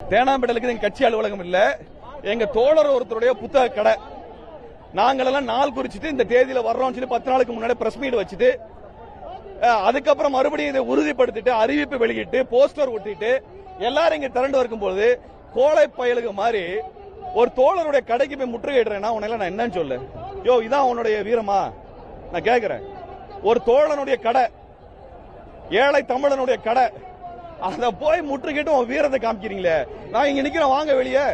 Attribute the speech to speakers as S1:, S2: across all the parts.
S1: தேனாம்பேட்டையில எங்க கட்சி அலுவலகம் இல்ல. எங்க தோழர் ஒருத்தருடைய புத்தக கடை. நாங்களெல்லாம் நாள் குறிச்சிட்டு இந்த தேதியில வர்றோம் சொல்லி பத்து நாளுக்கு முன்னாடி பிரஸ் மீட் வச்சுட்டு அதுக்கப்புறம் மறுபடியும் இதை உறுதிப்படுத்திட்டு அறிவிப்பு வெளியிட்டு போஸ்டர் ஒட்டிட்டு எல்லாரும் இங்க திரண்டு இருக்கும்போது கோழை பயலுக்கு மாதிரி ஒரு தோழருடைய கடைக்கு போய் முற்றுகையிடுறேன்னா உன்னை நான் என்னன்னு சொல்லு. யோ இதான் உன்னுடைய வீரமா? நான் கேக்குறேன். ஒரு தோழனுடைய கடை ஏழை தமிழனுடைய கடை அந்த போய் முற்றுகையிட்டு உன் வீரத்தை காமிக்கிறீங்களே. நான் இங்க நிக்கிறேன் வாங்க வெளியே.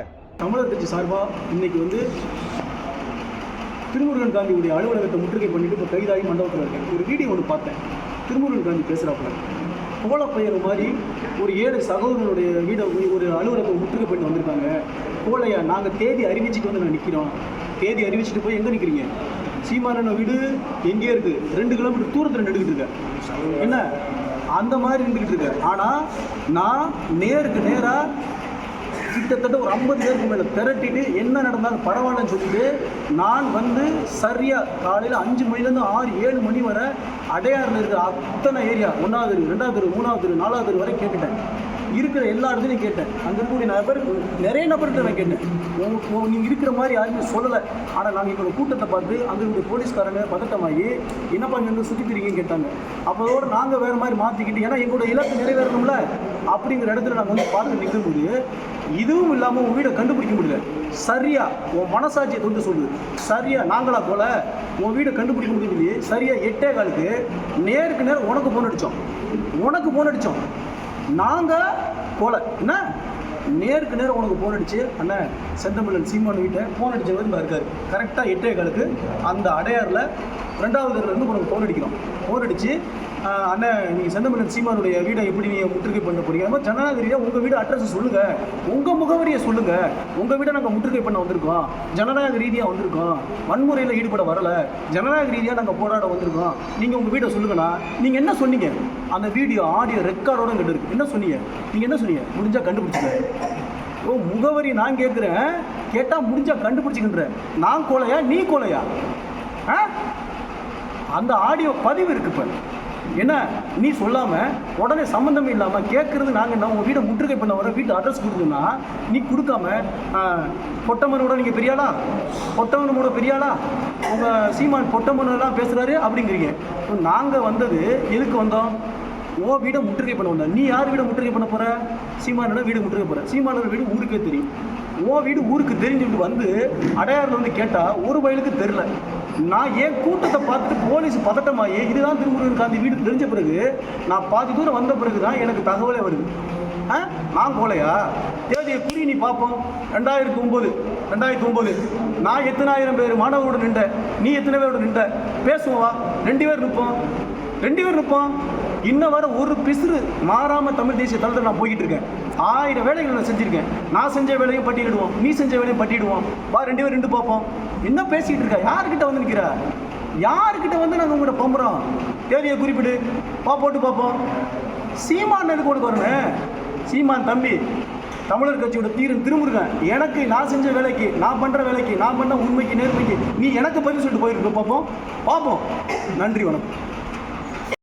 S2: தமிழர் கட்சி சார்பா இன்னைக்கு வந்து திருமுருகன் காந்தியுடைய அலுவலகத்தை முற்றுகை பண்ணிட்டு இப்போ கைதாகி மண்டபத்தில் இருக்கேன் ஒரு வீடியோ ஒன்று பார்த்தேன். திருமுருகன் காந்தி பேசுகிறாப்புல கோலப்பையன் மாதிரி ஒரு ஏழு சகோதரனுடைய வீடை ஒரு அலுவலகத்தை முற்றுகை பண்ணி வந்திருக்காங்க. கோலையா நாங்கள் தேதி அறிவிச்சிட்டு வந்து நான் நிற்கிறோம் தேதி அறிவிச்சிட்டு போய் எங்கே நிற்கிறீங்க சீமானன் வீடு எங்கேயே இருக்குது ரெண்டு கிலோமீட்டர் தூரத்தில் நின்றுக்கிட்டு இருக்கேன் என்ன? அந்த மாதிரி இருந்துக்கிட்டு இருக்கேன் ஆனால் நான் நேருக்கு நேராக கிட்டத்தட்ட ஒரு ஐம்பது பேருக்கு மேலே திரட்டிட்டு என்ன நடந்தாலும் பரவாயில்லன்னு சொல்லிட்டு நான் வந்து சரியாக காலையில் அஞ்சு மணிலேருந்து ஆறு ஏழு மணி வரை அடையாறில் இருக்கிற அத்தனை ஏரியா ஒன்றாவது ரெண்டாவது மூணாவது நாலாவது வரை கேட்டுட்டேன். இருக்கிற எல்லா இடத்துலையும் கேட்டேன். அங்கே இருக்கக்கூடிய நபர் நிறைய நபர்கிட்ட நான் கேட்டேன். நீங்கள் இருக்கிற மாதிரி யாருமே சொல்லலை. ஆனால் நாங்கள் இப்போ கூட்டத்தை பார்த்து அங்கே போலீஸ்காரங்க பதட்டமாகி என்ன இங்கே சுற்றி திரிங்கன்னு கேட்டாங்க. அப்போதோடு நாங்கள் வேறு மாதிரி மாற்றிக்கிட்டு ஏன்னா எங்களோட இலக்கு நிறைவேறணும்ல? அப்படிங்கிற இடத்துல நாங்கள் வந்து பார்த்து நிற்கும்போது இதுவும் இல்லாமல் உன் வீடை கண்டுபிடிக்க முடியல. சரியா உன் மனசாட்சியை தொண்டு சொல்லு. சரியா நாங்களா போல உன் வீடை கண்டுபிடிக்க முடியும் சரியா எட்டே காலுக்கு நேருக்கு நேரம் உனக்கு போன் அடித்தோம் உனக்கு போன் அடித்தோம் நாங்கள் போல. என்ன? நேருக்கு நேரம் உனக்கு ஃபோன் அடிச்சு அண்ணன் செந்தமிழன் சீமான் வீட்டை போன் அடிச்சவர் இங்க இருக்காரு கரெக்டாக எட்டே காலுக்கு அந்த அடையாறில் ரெண்டாவது இருந்து உனக்கு ஃபோன் அடிக்கிறோம். ஃபோன் அடித்து அண்ணன் நீங்கள் செந்தமிழன் சீமானுடைய வீடை எப்படி நீங்கள் முற்றுகை பண்ண போறீங்க அது மாதிரி ஜனநாயக ரீதியாக உங்கள் வீடு அட்ரஸ் சொல்லுங்கள் உங்கள் முகவரியை சொல்லுங்கள் உங்கள் வீடை நாங்கள் முற்றுகை பண்ண வந்திருக்கோம். ஜனநாயக ரீதியாக வந்திருக்கோம். வன்முறையில் ஈடுபட வரல. ஜனநாயக ரீதியாக நாங்கள் போராட வந்திருக்கோம். நீங்கள் உங்கள் வீட்டை சொல்லுங்கண்ணா. நீங்கள் என்ன சொன்னீங்க? அந்த வீடியோ ஆடியோ ரெக்கார்டோட இங்கிட்ட இருக்கு. என்ன சொன்னீங்க? நீங்கள் என்ன சொன்னீங்க? முடிஞ்சால் கண்டுபிடிச்சிக்க. ஓ முகவரி நான் கேட்குறேன் கேட்டால் முடிஞ்சால் கண்டுபிடிச்சிக்கின்ற நான் கோலையா நீ கோலையா ஆ? அந்த ஆடியோ பதிவு இருக்கு இப்போ. என்ன? நீ சொல்லாமல் உடனே சம்மந்தமே இல்லாமல் கேட்குறது நாங்கள் என்ன? உங்கள் வீடை முற்றுகை பண்ண வர வீட்டு அட்ரஸ் கொடுத்தோம்னா நீ கொடுக்காம பொட்டம்மனோட பொட்டமனோட நீங்கள் பெரியாளா? பொட்டமனோட பெரியாளா? உங்கள் சீமான் பொட்டமனெல்லாம் பேசுகிறாரு அப்படிங்கிறீங்க. நாங்கள் வந்தது எதுக்கு வந்தோம்? ஓ வீடை முற்றுகை பண்ண வந்தா நீ யார் வீடை முற்றுகை பண்ண போற? சீமானோட வீடு முற்றுகை போற. சீமானோட வீடு ஊருக்கே தெரியும். உன் வீடு ஊருக்கு தெரிஞ்சுட்டு வந்து அடையாறில் வந்து கேட்டா ஒரு வயலுக்கு தெரில நான் என் கூட்டத்தை பார்த்து போலீஸ் பதட்டமாகி இதுதான் திருமுருகன் காந்தி வீடு தெரிஞ்ச பிறகு நான் பாதி தூரம் வந்த பிறகு தான் எனக்கு தகவலே வருது. ஆ? நான் போலையா? தேதியை குறி நீ பார்ப்போம். ரெண்டாயிரத்தி ஒம்பது ரெண்டாயிரத்தி ஒம்பது. நான் எத்தனாயிரம் பேர் மாணவரோட நின்ற நீ எத்தனை பேரோட நின்ற? பேசுவோம் வா. ரெண்டு பேர் நிற்போம். ரெண்டு பேர் நிற்போம். இன்ன வர ஒரு பிசுறு மாறாம தமிழ் தேசிய தளத்தில் நான் போய்கிட்டு இருக்கேன். ஆயிரம் வேலைகள் நான் செஞ்சிருக்கேன். நான் செஞ்ச வேலையும் பட்டியலிடுவோம். நீ செஞ்ச வேலையும் பட்டியிடுவோம் வா ரெண்டு பேர் ரெண்டு பார்ப்போம். என்ன பேசிக்கிட்டு இருக்கா? யாருக்கிட்ட வந்து நிற்கிற யாருக்கிட்ட வந்து நாங்கள் உங்கள்கிட்ட பம்புறோம்? தேவையை குறிப்பிடு. பா போட்டு பார்ப்போம். சீமான் எதுக்கு உனக்கு வரணும்? சீமான் தம்பி தமிழர் கட்சியோட தீரன் திருமுருகன். எனக்கு நான் செஞ்ச வேலைக்கு நான் பண்ணுற வேலைக்கு நான் பண்ண உண்மைக்கு நேர்மைக்கு நீ எனக்கு பதில் சொல்லிட்டு போயிருக்கு. பார்ப்போம். பார்ப்போம். நன்றி வணக்கம்.